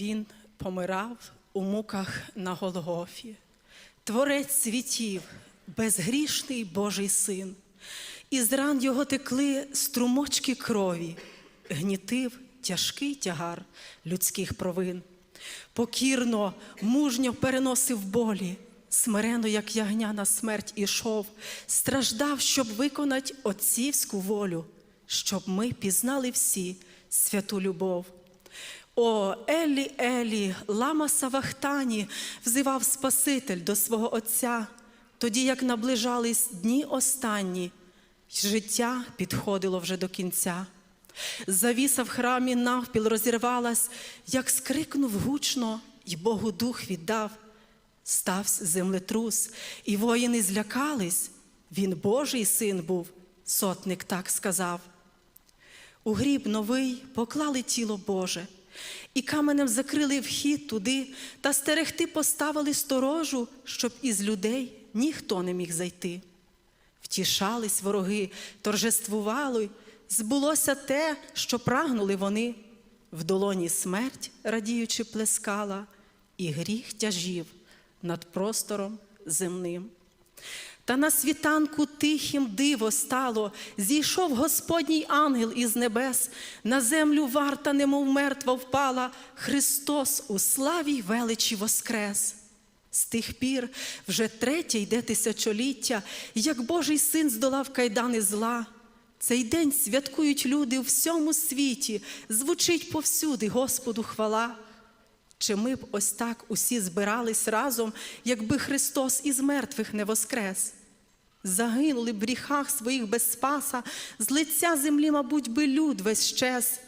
Він помирав у муках на Голгофі, Творець світів, безгрішний Божий син, і з ран його текли струмочки крові, гнітив тяжкий тягар людських провин. Покірно, мужньо переносив болі, смирено, як ягня на смерть ішов, страждав, щоб виконати отцівську волю, щоб ми пізнали всі святу любов. О, Елі, Елі, лама Савахтані, взивав Спаситель до свого Отця, тоді як наближались дні останні, життя підходило вже до кінця. Завіса в храмі навпіл розірвалась, як скрикнув гучно, й Богу дух віддав. Стався землетрус, і воїни злякались. Він Божий син був, сотник так сказав. У гріб новий поклали тіло Боже, і каменем закрили вхід туди, та стерегти поставили сторожу, щоб із людей ніхто не міг зайти. Втішались вороги, торжествували, збулося те, що прагнули вони. В долоні смерть, радіючи, плескала, і гріх тяжів над простором земним. Та на світанку тихим диво стало, зійшов Господній ангел із небес, на землю варта, немов мертва впала, Христос у славі й величі воскрес. З тих пір вже третє йде тисячоліття, як Божий син здолав кайдани зла. Цей день святкують люди у всьому світі, звучить повсюди Господу хвала. Чи ми б ось так усі збирались разом, якби Христос із мертвих не воскрес? Загинули в гріхах своїх без спаса, з лиця землі, мабуть, би люд весь щез.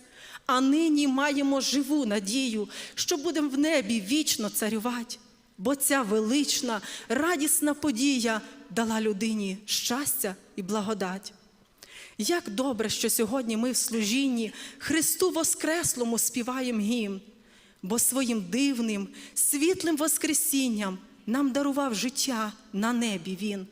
А нині маємо живу надію, що будемо в небі вічно царювати, бо ця велична, радісна подія дала людині щастя і благодать. Як добре, що сьогодні ми в служінні Христу Воскреслому співаємо гімн, бо своїм дивним, світлим Воскресінням нам дарував життя на небі Він.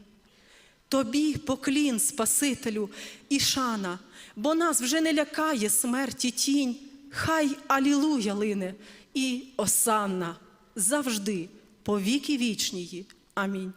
Тобі поклін, Спасителю, і шана, бо нас вже не лякає смерті тінь, хай Алілуя лине і осанна завжди, по віки вічнії. Амінь.